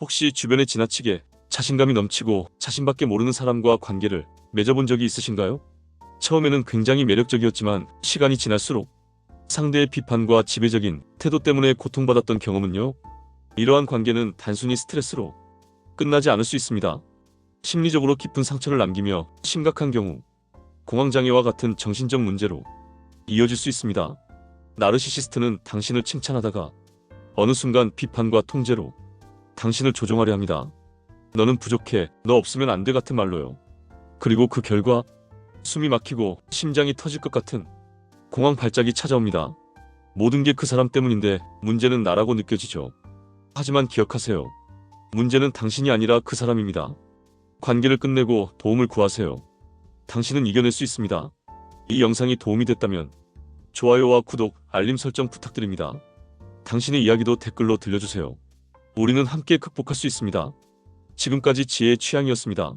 혹시 주변에 지나치게 자신감이 넘치고 자신밖에 모르는 사람과 관계를 맺어본 적이 있으신가요? 처음에는 굉장히 매력적이었지만 시간이 지날수록 상대의 비판과 지배적인 태도 때문에 고통받았던 경험은요? 이러한 관계는 단순히 스트레스로 끝나지 않을 수 있습니다. 심리적으로 깊은 상처를 남기며 심각한 경우 공황장애와 같은 정신적 문제로 이어질 수 있습니다. 나르시시스트는 당신을 칭찬하다가 어느 순간 비판과 통제로 당신을 조종하려 합니다. 너는 부족해, 너 없으면 안 돼 같은 말로요. 그리고 그 결과 숨이 막히고 심장이 터질 것 같은 공황 발작이 찾아옵니다. 모든 게 그 사람 때문인데 문제는 나라고 느껴지죠. 하지만 기억하세요. 문제는 당신이 아니라 그 사람입니다. 관계를 끝내고 도움을 구하세요. 당신은 이겨낼 수 있습니다. 이 영상이 도움이 됐다면 좋아요와 구독, 알림 설정 부탁드립니다. 당신의 이야기도 댓글로 들려주세요. 우리는 함께 극복할 수 있습니다. 지금까지 지혜의 취향이었습니다.